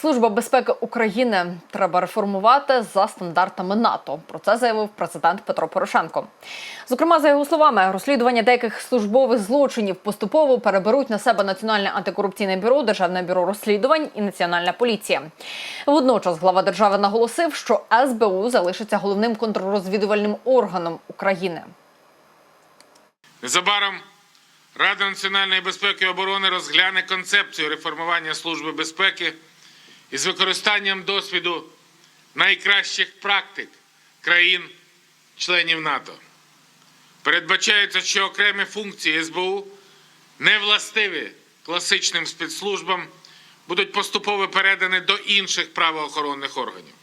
Служба безпеки України треба реформувати за стандартами НАТО. Про це заявив президент Петро Порошенко. Зокрема, за його словами, розслідування деяких службових злочинів поступово переберуть на себе Національне антикорупційне бюро, Державне бюро розслідувань і Національна поліція. Водночас глава держави наголосив, що СБУ залишиться головним контррозвідувальним органом України. Незабаром Рада національної безпеки і оборони розгляне концепцію реформування Служби безпеки із використанням досвіду найкращих практик країн-членів НАТО. Передбачається, що окремі функції СБУ, не властиві класичним спецслужбам, будуть поступово передані до інших правоохоронних органів.